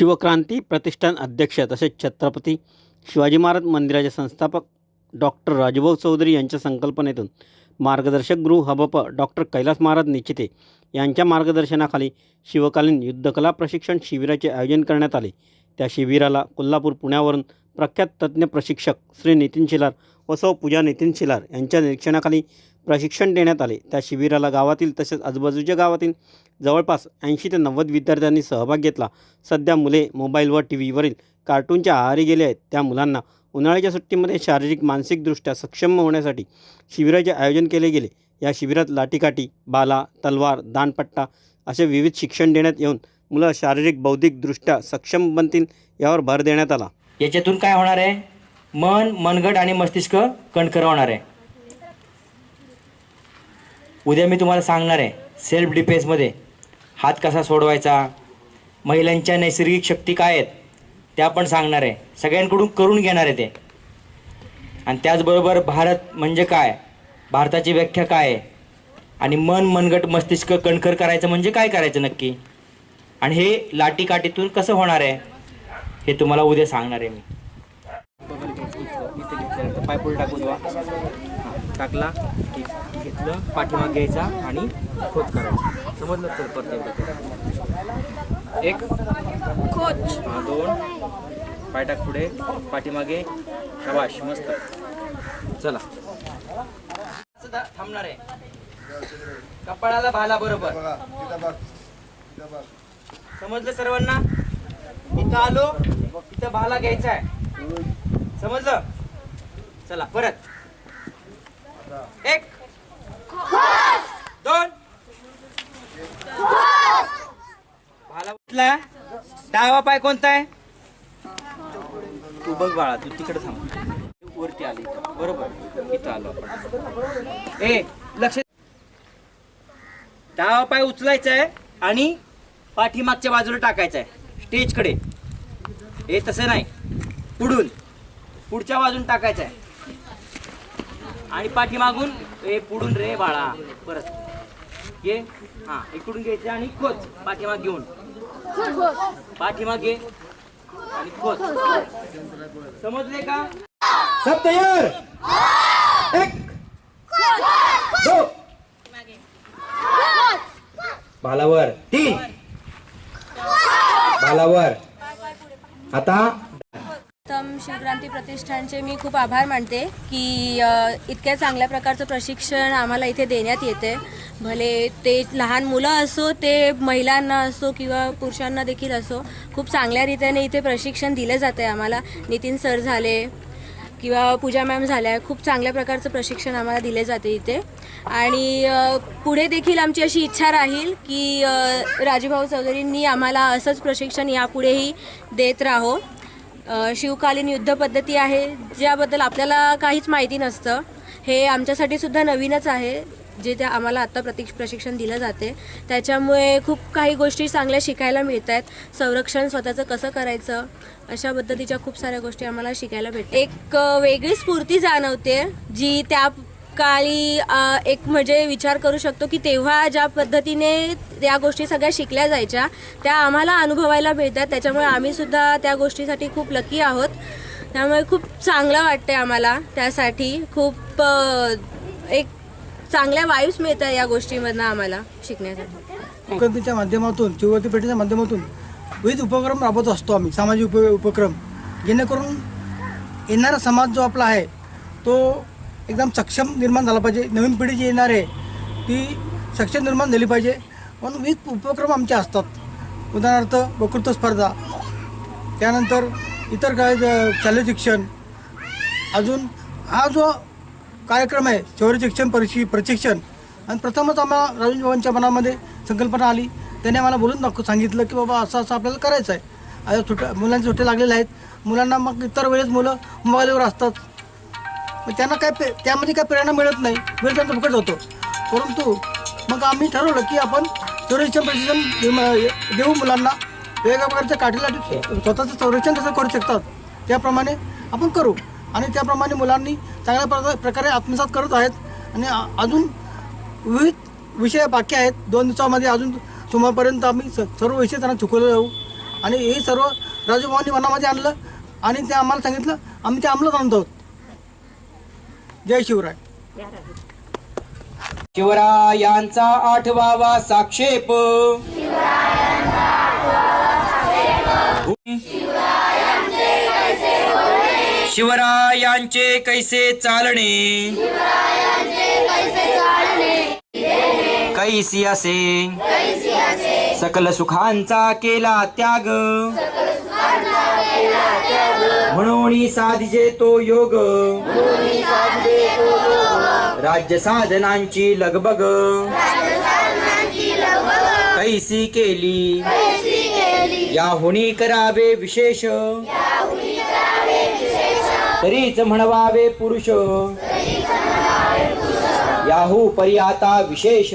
शिवक्रांती प्रतिष्ठान अध्यक्ष तसेच छत्रपती शिवाजी महाराज मंदिराचे संस्थापक डॉक्टर राजभाऊ चौधरी यांच्या संकल्पनेतून मार्गदर्शक गुरु हबप डॉक्टर कैलास महाराज निचिते यांच्या मार्गदर्शनाखाली शिवकालीन युद्धकला प्रशिक्षण शिबिराचे आयोजन करण्यात आले. त्या शिबिराला कोल्हापूर पुण्यावरून प्रख्यात तज्ज्ञ प्रशिक्षक श्री नितीन शिलार व सौ पूजा नितीन शिलार यांच्या निरीक्षणाखाली प्रशिक्षण देण्यात आले. त्या शिबिराला गावातील तसेच आजूबाजूच्या गावातील जवळपास ऐंशी ते नव्वद विद्यार्थ्यांनी सहभाग घेतला. सध्या मुले मोबाईल व टी व्हीवरील कार्टूनच्या आहारी गेले आहेत. त्या मुलांना उन्हाळ्याच्या सुट्टीमध्ये शारीरिक मानसिकदृष्ट्या सक्षम होण्यासाठी शिबिराचे आयोजन केले गेले. या शिबिरात लाठीकाठी बाला तलवार दानपट्टा असे विविध शिक्षण देण्यात येऊन मुलं शारीरिक बौद्धिकदृष्ट्या सक्षम बनतील यावर भर देण्यात आला. याच्यातून काय होणार आहे? मन मनगट आणि मस्तिष्क कणखर होणार आहे. उद्या मी तुम्हाला सांगणार आहे सेल्फ डिफेन्समध्ये हात कसा सोडवायचा महिलांच्या नैसर्गिक शक्ती काय आहेत त्या पण सांगणार आहे. सगळ्यांकडून करून घेणार आहे ते. आणि त्याचबरोबर भारत म्हणजे काय? भारताची व्याख्या काय आहे? आणि मन मनगट मस्तिष्क कणखर करायचं म्हणजे काय करायचं नक्की? आणि हे लाटीकाठीतून कसं होणार आहे हे तुम्हाला उद्या सांगणार आहे मी. पायपूल टाकून द्या टाकला की घेतलं पाठीमाग घ्यायचा आणि खोच करायचा. समजलं तर परत एकदा करा. एक हां दोन. पाय टाक पुढे. पाठीमागे. शबाश मस्त. चला. सुद्धा थांबणार आहे. कपाळाला भाला बरोबर. समजलं सर्वांना? इथं आलो इथं भाला घ्यायचा आहे. समजलं? चला परत. एक. दोन. भाला उठला. डावा पाय कोणता आहे? तू बघ बाळा तू तिकडे थांब. वरती आली. बरोबर. इथं आलो आपण. ए लक्ष डावा पाय उचलायचा आहे आणि पाठीमागच्या बाजूला टाकायचा आहे. स्टेजकडे. हे तसं नाही. पुढून. पुढच्या बाजून टाकायचं आहे. आणि पाठीमागून रे पुढून रे बाळा. परत. ये हा इकडून घ्यायचं आणि खोच. पाठीमाग घेऊन. पाठीमाग आणि खोच. समजले का? सब एक. दो. भालावर तीन. भालावर आता. शिवक्रांती प्रतिष्ठानचे मी खूप आभार मानते की इतक्या चांगल्या प्रकारचं प्रशिक्षण आम्हाला इथे देण्यात येते. भले ते लहान मुलं असो ते महिलांना असो किंवा पुरुषांना देखील असो खूप चांगल्या रीतीने इथे प्रशिक्षण दिलं जाते आम्हाला. नितीन सर झाले किंवा पूजा मॅम झाल्या खूप चांगल्या प्रकारचं प्रशिक्षण आम्हाला दिले जाते इथे. आणि पुढे देखील आमची अशी इच्छा राहील की राजीभाऊ राजूभाऊ चौधरींनी आम्हाला असंच प्रशिक्षण यापुढेही देत राहो. शिवकालीन युद्ध पद्धती आहे ज्याबद्दल आपल्याला काहीच माहिती नसतं. हे आमच्यासाठी सुद्धा नवीनच आहे जे त्या आम्हाला आत्ता प्रतिक्ष प्रशिक्षण दिलं जाते. त्याच्यामुळे खूप काही गोष्टी चांगल्या शिकायला मिळत आहेत संरक्षण स्वतःचं कसं करायचं अशा पद्धतीच्या खूप साऱ्या गोष्टी आम्हाला शिकायला भेटतात. एक वेगळी स्फूर्ती जाणवते जी त्या काळी एक म्हणजे विचार करू शकतो की तेव्हा ज्या पद्धतीने त्या गोष्टी सगळ्या शिकल्या जायच्या त्या आम्हाला अनुभवायला मिळतात. त्याच्यामुळे आम्ही सुद्धा त्या गोष्टीसाठी खूप लकी आहोत. त्यामुळे खूप चांगलं वाटते आम्हाला त्यासाठी. खूप एक चांगल्या वाईब्स मिळतात या गोष्टीमधनं आम्हाला शिकण्यासाठी. उपक्रमाच्या माध्यमातून चिवती पेठेच्या माध्यमातून विविध उपक्रम राबवत असतो आम्ही. सामाजिक उप उपक्रम. जेणेकरून येणारा समाज जो आपला आहे तो एकदम सक्षम निर्माण झाला पाहिजे. नवीन पिढी जी येणार आहे ती सक्षम निर्माण झाली पाहिजे. म्हणून विविध उपक्रम आमचे असतात. उदाहरणार्थ वक्तृत्व स्पर्धा त्यानंतर इतर काय शालेय शिक्षण. अजून हा जो कार्यक्रम आहे शौर्य शिक्षण परिशी प्रशिक्षण आणि प्रथमच आम्हाला रवींद्र मनामध्ये संकल्पना आली. त्याने आम्हाला बोलून दाखव सांगितलं की बाबा असं असं आपल्याला करायचं आहे आज सुट्या मुलांचे सुट्टे लागलेले आहेत. मुलांना मग इतर वेळेस मुलं मोबाईलवर असतात. मग त्यांना काय पे त्यामध्ये काय प्रेरणा मिळत नाही वेळ त्यांचा फुकट होतो परंतु मग आम्ही ठरवलं की आपण संरक्षण प्रशिक्षण देऊ- देऊ मुलांना. वेगवेगळ्या प्रकारच्या काठीला स्वतःचं संरक्षण कसं करू शकतात त्याप्रमाणे आपण करू. आणि त्याप्रमाणे मुलांनी चांगल्या प्रका- प्रकारे आत्मसात करत आहेत. आणि अजून विविध विषय बाकी आहेत. दोन दिवसामध्ये अजून सोमवारपर्यंत आम्ही स- सर्व विषय त्यांना चुकवले जाऊ आणि हे सर्व राजूभावांनी मनामध्ये आणलं आणि ते आम्हाला सांगितलं आम्ही ते अंमलात आणत आहोत. जय शिवराय. शिवरायांचा आठवावा साक्षेप. शिवरायांचे कैसे चालणे. कैसी असे. सकल सुखांचा केला त्याग. म्हणून साधिजे तो योग. राज्य साधनांची लगबग. कैसी केली. याहुनी करावे विशेष. तरीच म्हणवावे पुरुष. याहू परी आता विशेष.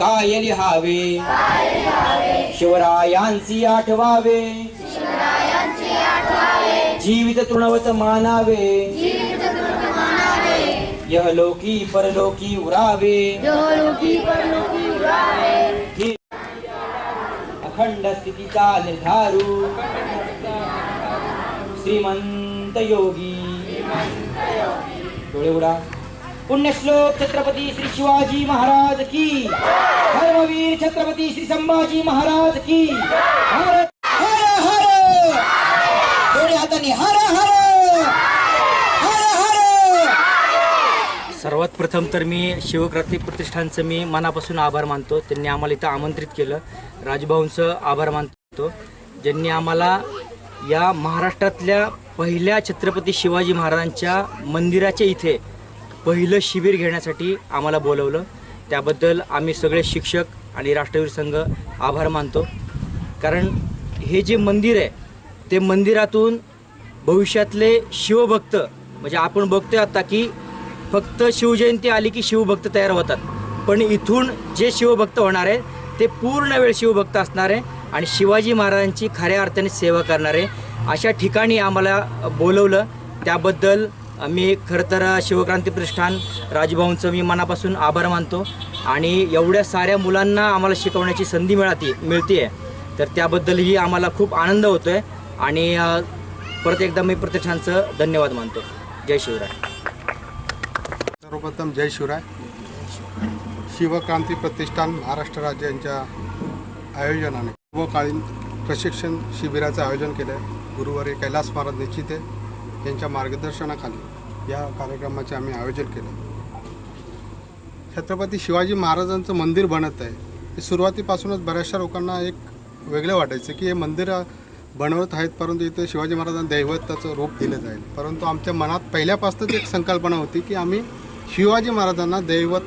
काय लिहावे. शिवरायांची आठवावे. जीवित तृणवत मानावे. यहलोकी परलोकी उरावे. अखंड स्थितीचा निर्धारू. श्रीमंत योगी. डोळे उडा पुण्यश्लोक छत्रपती श्री शिवाजी महाराज की. धर्मवीर छत्रपती श्री संभाजी महाराज की हर हर हर डोळे हाताने हर हर हर हर सर्वात प्रथम तर मी शिवक्रांती प्रतिष्ठानचं मी मनापासून आभार मानतो. त्यांनी आम्हाला इथं आमंत्रित केलं. राजभाऊंचं आभार मानतो. ज्यांनी आम्हाला या महाराष्ट्रातल्या पहिल्या छत्रपती शिवाजी महाराजांच्या मंदिराच्या इथे पहिलं शिबिर घेण्यासाठी आम्हाला बोलवलं. त्याबद्दल आम्ही सगळे शिक्षक आणि राष्ट्रवीर संघ आभार मानतो. कारण हे जे मंदिर आहे ते मंदिरातून भविष्यातले शिवभक्त म्हणजे आपण बघतोय आता की फक्त शिवजयंती आली की शिवभक्त तयार होतात. पण इथून जे शिवभक्त होणार आहे ते पूर्ण वेळ शिवभक्त असणार आहे आणि शिवाजी महाराजांची खऱ्या अर्थाने सेवा करणार आहे. अशा ठिकाणी आम्हाला बोलवलं. त्याबद्दल मी खरं तर शिवक्रांती प्रतिष्ठान राजभाऊंचं मी मनापासून आभार मानतो. आणि एवढ्या साऱ्या मुलांना आम्हाला शिकवण्याची संधी मिळाती मिळते आहे तर त्याबद्दलही आम्हाला खूप आनंद होतो आहे आणि परत एकदा मी प्रतिष्ठानचं धन्यवाद मानतो. जय शिवराय. सर्वप्रथम जय शिवराय. शिवक्रांती प्रतिष्ठान महाराष्ट्र राज्य यांच्या आयोजनाने. पूर्वकालीन प्रशिक्षण शिबिराचं आयोजन केलं. आहे गुरुवारी कैलास महाराज निश्चिते यांच्या मार्गदर्शनाखाली या कार्यक्रमाचे आम्ही आयोजन केलं. छत्रपती शिवाजी महाराजांचं मंदिर बनत आहे. हे सुरुवातीपासूनच बऱ्याचशा लोकांना एक वेगळं वाटायचं की हे मंदिर बनवत आहेत परंतु इथे शिवाजी महाराजांना दैवताचं रूप दिलं जाईल. परंतु आमच्या मनात पहिल्यापासूनच एक संकल्पना होती की आम्ही शिवाजी महाराजांना दैवत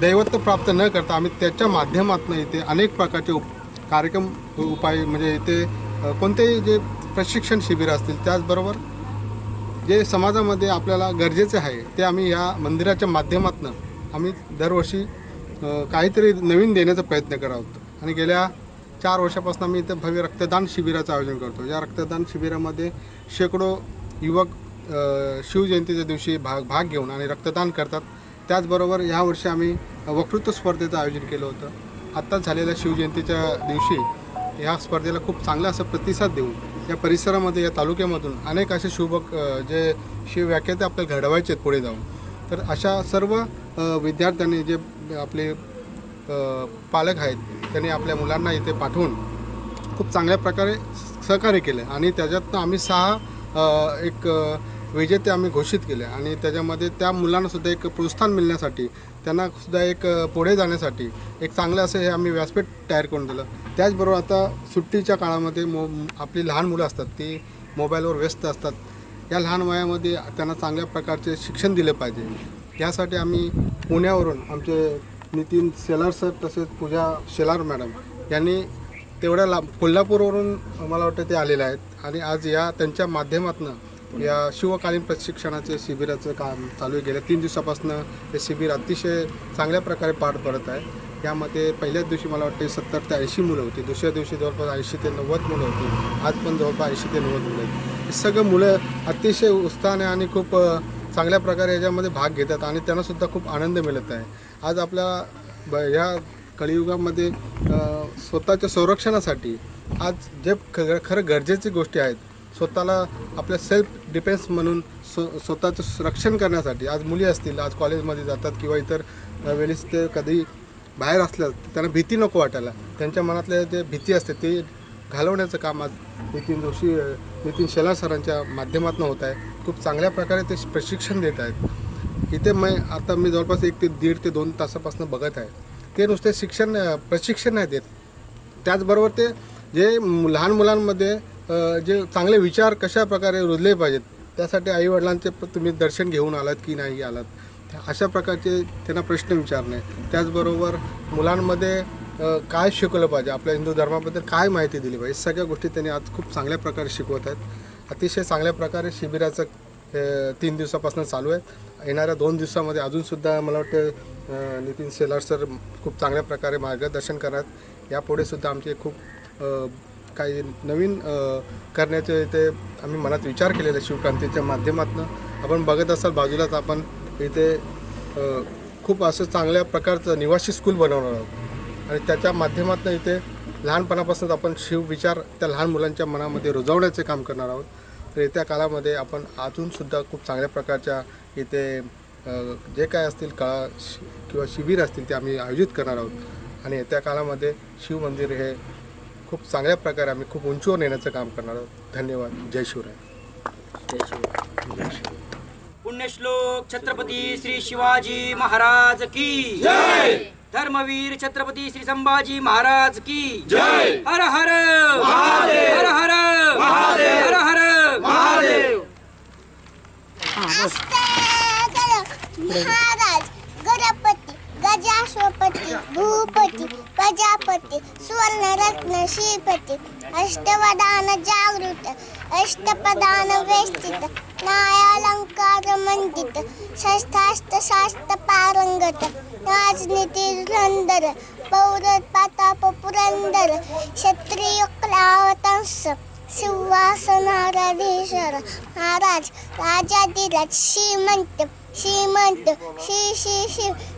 दैवत्व प्राप्त न करता आम्ही त्याच्या माध्यमातून इथे अनेक प्रकारचे उप कार्यक्रम उपाय म्हणजे इथे कोणतेही जे प्रशिक्षण शिबिरं असतील त्याचबरोबर जे समाजामध्ये आपल्याला गरजेचे आहे ते आम्ही या मंदिराच्या माध्यमातून आम्ही दरवर्षी काहीतरी नवीन देण्याचा प्रयत्न करत आहोत. आणि गेल्या चार वर्षापासून आम्ही इथे भव्य रक्तदान शिबिराचं आयोजन करतो. या रक्तदान शिबिरामध्ये शेकडो युवक शिवजयंतीच्या दिवशी भाग भाग घेऊन आणि रक्तदान करतात. त्याचबरोबर ह्या वर्षी आम्ही वक्तृत्व स्पर्धेचं आयोजन केलं होतं. आत्ताच झालेल्या शिवजयंतीच्या दिवशी ह्या स्पर्धेला खूप चांगला असा प्रतिसाद देऊन या परिसरामध्ये या तालुक्यामधून अनेक असे शुभक जे शिवव्याख्याते आपल्याला घडवायचे आहेत पुढे जाऊन. तर अशा सर्व विद्यार्थ्यांनी जे आपले पालक आहेत त्यांनी आपल्या मुलांना इथे पाठवून खूप चांगल्या प्रकारे सहकार्य केलं. आणि त्याच्यातनं आम्ही सहा एक विजेते आम्ही घोषित केले. आणि त्याच्यामध्ये त्या मुलांनासुद्धा एक प्रोत्साहन मिळण्यासाठी त्यांना सुद्धा एक पुढे जाण्यासाठी एक चांगलं असं हे आम्ही व्यासपीठ तयार करून दिलं. त्याचबरोबर आता सुट्टीच्या काळामध्ये मो आपली लहान मुलं असतात ती मोबाईलवर व्यस्त असतात. या लहान वयामध्ये त्यांना चांगल्या प्रकारचे शिक्षण दिले पाहिजे. यासाठी आम्ही पुण्यावरून आमचे नितीन शेलार सर तसेच पूजा शेलार मॅडम यांनी तेवढ्या ला कोल्हापूरवरून मला वाटतं ते आलेले आहेत. आणि आज या त्यांच्या माध्यमातून या शिवकालीन प्रशिक्षणाचे शिबिराचं काम चालू आहे. गेल्या तीन दिवसापासून हे शिबिर अतिशय चांगल्या प्रकारे पार पडत आहे. यामध्ये पहिल्याच दिवशी मला वाटते सत्तर ते ऐंशी मुलं होती. दुसऱ्या दिवशी जवळपास ऐंशी ते नव्वद मुलं होती. आज पण जवळपास ऐंशी ते नव्वद मुलं आहेत. हे सगळं मुलं अतिशय उत्साहाने आणि खूप चांगल्या प्रकारे याच्यामध्ये भाग घेतात आणि त्यांनासुद्धा खूप आनंद मिळत आहे. आज आपल्या ब ह्या कलियुगामध्ये स्वतःच्या संरक्षणासाठी आज जे ख खरं गरजेची गोष्टी आहेत स्वतःला आपल्या सेल्फ डिफेन्स म्हणून स्व स्वतःचं रक्षण करण्यासाठी आज मुली असतील आज कॉलेजमध्ये जातात किंवा इतर वेळेस ते कधी बाहेर असल्यास त्यांना भीती नको वाटायला. त्यांच्या मनातल्या जे भीती असते ते घालवण्याचं काम आज नितीन जोशी नितीन शेलार सरांच्या माध्यमातून होत आहे. खूप चांगल्या प्रकारे ते प्रशिक्षण देत आहेत. इथे मी आता मी जवळपास एक ते दीड ते दोन तासापासून बघत आहे. ते नुसते शिक्षण प्रशिक्षण नाही देत. त्याचबरोबर ते जे लहान मुलांमध्ये जे चांगले विचार कशा प्रकारे रुजले पाहिजेत त्यासाठी आईवडिलांचे तुम्ही दर्शन घेऊन आलात की नाही आलात? अशा प्रकारचे त्यांना प्रश्न विचारणे. त्याचबरोबर मुलांमध्ये काय शिकवलं पाहिजे? आपल्या हिंदू धर्माबद्दल काय माहिती दिली पाहिजे? सगळ्या गोष्टी त्यांनी आज खूप चांगल्या प्रकारे शिकवत आहेत. अतिशय चांगल्या प्रकारे शिबिराचं तीन दिवसापासून चालू आहे. येणाऱ्या दोन दिवसामध्ये अजूनसुद्धा मला वाटतं नितीन शेलार सर खूप चांगल्या प्रकारे मार्गदर्शन करत यापुढे सुद्धा आमचे खूप काही नवीन करण्याचे इथे आम्ही मनात विचार केलेला आहे शिवक्रांतीच्या माध्यमातून. आपण बघत असाल बाजूलाच आपण इथे खूप असं चांगल्या प्रकारचं निवासी स्कूल बनवणार आहोत. आणि त्याच्या माध्यमातून इथे लहानपणापासूनच आपण शिवविचार त्या लहान मुलांच्या मनामध्ये रुजवण्याचे काम करणार आहोत. तर येत्या काळामध्ये आपण अजूनसुद्धा खूप चांगल्या प्रकारच्या इथे जे काय असतील कळा शि- किंवा शिबिर असतील ते आम्ही आयोजित करणार आहोत. आणि येत्या काळामध्ये शिव मंदिर हे खूप चांगल्या प्रकारे आम्ही खूप उंचीवर नेण्याचं काम करणार आहोत. धन्यवाद. जय शिवराय. पुण्यश्लोक छत्रपती श्री शिवाजी महाराज की. जय! धर्मवीर छत्रपती श्री संभाजी महाराज की. जय! हर हर! महादेव! हर हर! महादेव! हर हर! महादेव! महाराज गजाश्वपती भूपती प्रजापती सुवर्णरत्न श्रीपती अष्टवदान जागृत अष्टपदान वेष्टित नायालंकार मंडित शस्त्रास्त्र शास्त्र पारंगत राजनीती धुरंधर पौर पाताप पुरंदर क्षत्रिय क्लावतंस सिंहासनाराधीश्वर महाराज राजाधिराज श्रीमंत श्रीमंत श्री श्री शिव